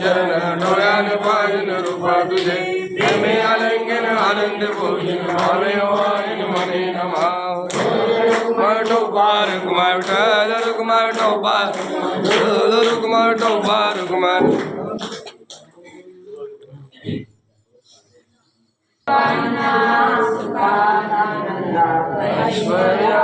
चरण डोळ्यान पायन रूपा तुझे. प्रेमे आनंद भोजन भावे वाईन मने नमा। कुमार टोपार कुमार विठ्ठल कुमार टोपार कुमार टोपार कुमार। ऐश्वर्या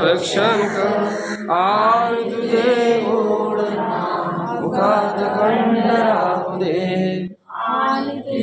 रक्षण कर तुझे ಮುಖಾತಕಂಡರಾಹುದೇ ಆನಿತೇ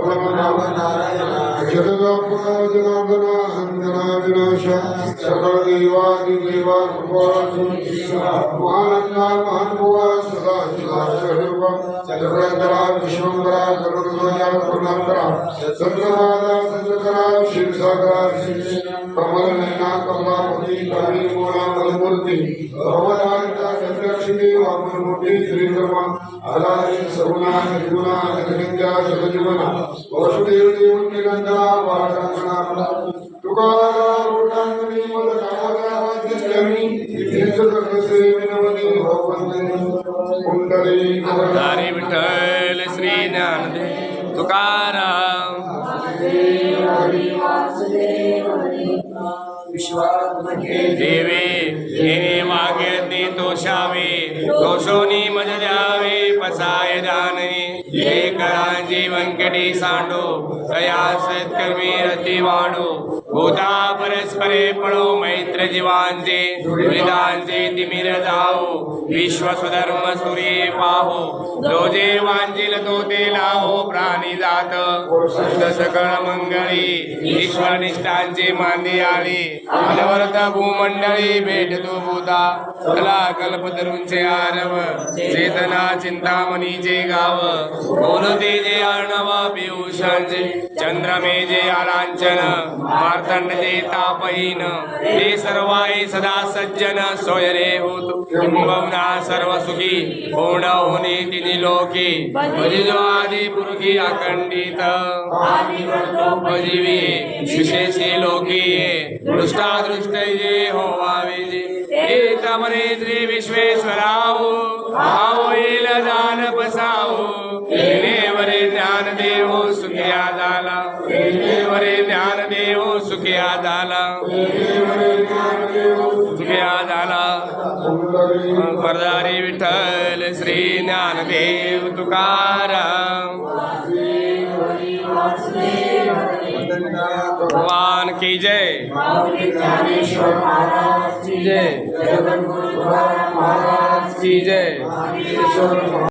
सुखना परमानंदा जनार्दना संजना विनाश सकल देवादि देवा कृपा महानंदा महानुभवा सदा शिवा सर्व चक्रधरा विश्वंकरा करुणध्वजा पूर्णांकरा संतमादा संतकरा शिवसागरा श्री कमल नैना मोना वामनमूर्ती श्रीकर्मा आधारी सगुणा निर्गुणा जगनिंद्या जगजीवना वसुदेव देव निरंजना वाटांगणा तुकाराम रुटांगणी मद कामदावाद्यमी इथेच कसे विनवनी भवंतनी कुंडली हरी विठ्ठल श्री ज्ञानदेव तुकाराम देवे येणे वाग्यज्ञे तोषावे दोषोनी मज द्यावे पसाय दानने हे करांजी व्यंकटी सांडो कया सत्कर्मी रती वाढो भूता परस्परे पळो मैत्र जीवांचे वेदांचे तिमिर जाओ विश्व सुधर्म सूर्ये पाहो. जो जे वांजिल तो ते लाहो प्राणी जात. सकळ मंगळी ईश्वर निष्ठांचे मांदे आले. अनवर्त भूमंडळी भेटतो भूता. कला कल्पतरूंचे आरव चेतना चिंतामणीचे गाव. बोलते जे अर्णव पियुषांचे चंद्रमेजे आलांचन मार्तंडजे तापहीन ते सर्वाई सदा सज्जन सोयरे होत कुंभवना सर्व सुखी होण होणे तिनी लोके भजिजो आदि पुरुषी अखंडित उपजीवी विशेषे लोकी दृष्टादृष्ट जे हो जे हे श्री विश्वेश्वराहो भाव येल दान बसावो ज्ञान देव सुखिया दान सुखिया झाला सुखिया झाला वरदारी विठ्ठल श्री ज्ञानदेव तुकाराम भगवान की जय। जय। की जय।